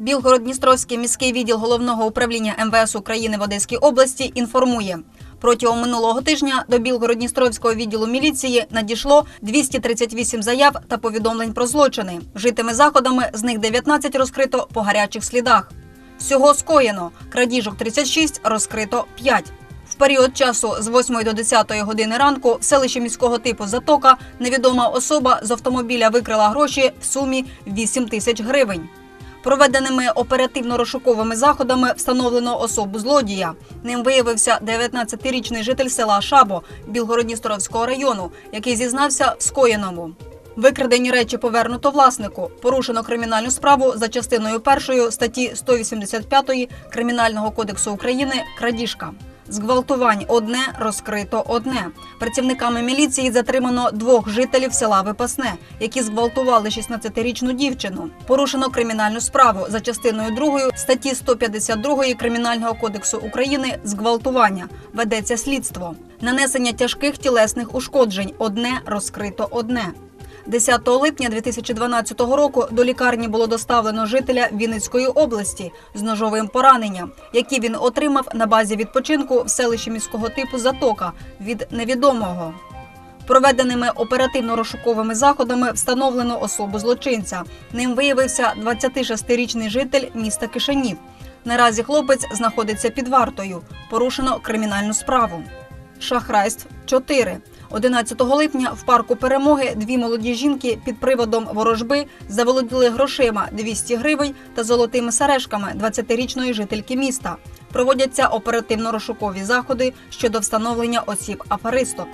Білгород-Дністровський міський відділ головного управління МВС України в Одеській області інформує. Протягом минулого тижня до Білгород-Дністровського відділу міліції надійшло 238 заяв та повідомлень про злочини. Житими заходами з них 19 розкрито по гарячих слідах. Всього скоєно крадіжок 36, розкрито 5. В період часу з 8 до 10 години ранку в селищі міського типу Затока невідома особа з автомобіля викрила гроші в сумі 8 тисяч гривень. Проведеними оперативно-розшуковими заходами встановлено особу злодія. Ним виявився 19-річний житель села Шабо Білгородністровського району, який зізнався в скоєному. Викрадені речі повернуто власнику. Порушено кримінальну справу за частиною першої статті 185 Кримінального кодексу України крадіжка. Зґвалтувань одне розкрито одне. Працівниками міліції затримано двох жителів села Випасне, які зґвалтували 16-річну дівчину. Порушено кримінальну справу за частиною 2 статті 152 Кримінального кодексу України зґвалтування. Ведеться слідство. Нанесення тяжких тілесних ушкоджень одне розкрито одне. 10 липня 2012 року до лікарні було доставлено жителя Вінницької області з ножовим пораненням, які він отримав на базі відпочинку в селищі міського типу Затока від невідомого. Проведеними оперативно-розшуковими заходами встановлено особу злочинця. Ним виявився 26-річний житель міста Кишинів. Наразі хлопець знаходиться під вартою. Порушено кримінальну справу. Шахрайств 4. 11 липня в парку перемоги дві молоді жінки під приводом ворожби заволоділи грошима 200 гривень та золотими сережками 20-річної жительки міста. Проводяться оперативно-розшукові заходи щодо встановлення осіб аферисток.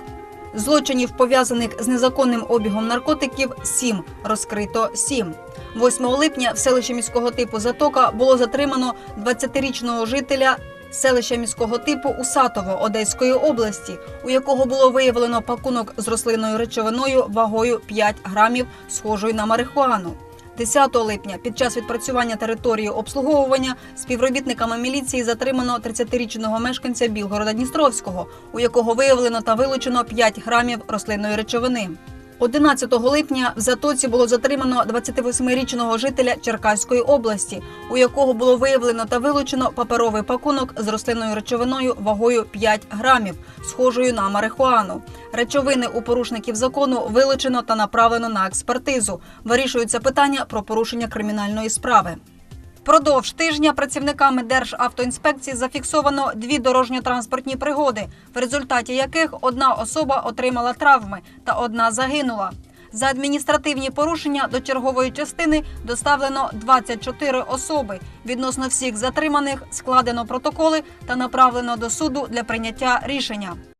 Злочинів, пов'язаних з незаконним обігом наркотиків, 7, розкрито 7. 8 липня в селищі міського типу Затока було затримано 20-річного жителя селища міського типу Усатово Одеської області, у якого було виявлено пакунок з рослинною речовиною вагою 5 грамів, схожою на марихуану. 10 липня під час відпрацювання території обслуговування співробітниками міліції затримано 30-річного мешканця Білгорода Дністровського, у якого виявлено та вилучено 5 грамів рослинної речовини. 11 липня в Затоці було затримано 28-річного жителя Черкаської області, у якого було виявлено та вилучено паперовий пакунок з рослинною речовиною вагою 5 грамів, схожою на марихуану. Речовини у порушників закону вилучено та направлено на експертизу. Вирішуються питання про порушення кримінальної справи. Продовж тижня працівниками Державтоінспекції зафіксовано дві дорожньо-транспортні пригоди, в результаті яких одна особа отримала травми та одна загинула. За адміністративні порушення до чергової частини доставлено 24 особи. Відносно всіх затриманих складено протоколи та направлено до суду для прийняття рішення.